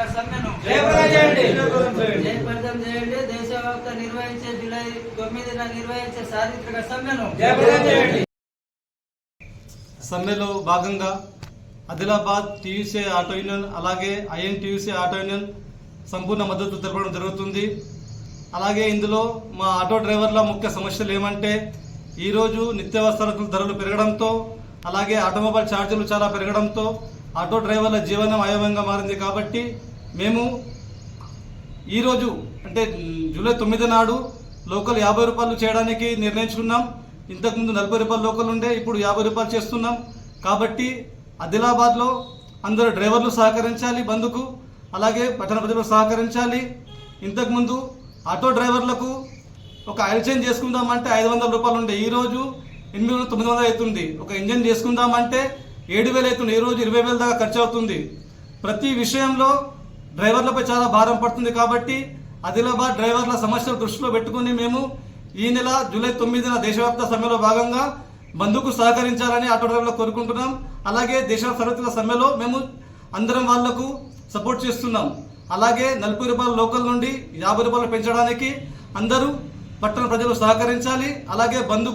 సార్వత్రిక సమ్మెను జయప్రదం చేయండి. జయప్రదం చేయండి. దేశవ్యాప్త నిర్వహించే జూలై తొమ్మిదిన నిర్వహించే సార్వత్రిక సమ్మెను. జయప్రదం చేయండి. సమ్మెలో భాగంగా Adilabad T U C auto union అలాగే I N T U C auto union సంపూర్ణ మద్దతు తెలపడం జరుగుతుంది. అలాగే ఇందులో మా ఆటో డ్రైవర్ల ముఖ్య సమస్యలు ఏమంటే ఈరోజు నిత్యావసర ధరలు పెరగడంతో అలాగే ఆటోమొబైల్ ఛార్జీలు చాలా పెరగడంతో ఆటో డ్రైవర్ల జీవనం అయోమయంగా మారింది కాబట్టి మేము ఈరోజు అంటే జూలై తొమ్మిది నాడు లోకల్ యాభై రూపాయలు చేయడానికి నిర్ణయించుకున్నాం. ఇంతకుముందు నలభై రూపాయలు లోకల్ ఉండే ఇప్పుడు యాభై రూపాయలు చేస్తున్నాం. కాబట్టి ఆదిలాబాద్లో అందరూ డ్రైవర్లు సహకరించాలి బంధుకు అలాగే పట్టణ ప్రజలు సహకరించాలి. ఇంతకుముందు ఆటో డ్రైవర్లకు ఒక ఆయిల్ చేంజ్ చేసుకుందామంటే ఐదు వందల రూపాయలు ఉండే. ఈ రోజు ఎనిమిది వందల తొమ్మిది వందలు అవుతుంది. ఒక ఇంజన్ చేసుకుందామంటే ఏడు వేలు అవుతుంది. ఈ రోజు ఇరవై వేల దాకా ఖర్చు అవుతుంది. ప్రతి విషయంలో డ్రైవర్లపై చాలా భారం పడుతుంది కాబట్టి ఆదిలాబాద్ డ్రైవర్ల సమస్యలు దృష్టిలో పెట్టుకుని మేము ఈ నెల జూలై తొమ్మిదిన దేశవ్యాప్త సమ్మెలో భాగంగా బంధుకు సహకరించాలని ఆటో డ్రైవర్లు కోరుకుంటున్నాం. అలాగే దేశ సర్వత్రిక సమ్మెలో మేము అందరం వాళ్ళకు సపోర్ట్ చేస్తున్నాం. అలాగే నలభై రూపాయల లోకల్ నుండి యాభై రూపాయలు పెంచడానికి అందరూ పట్టణ ప్రజలు సహకరించాలి. అలాగే బంధు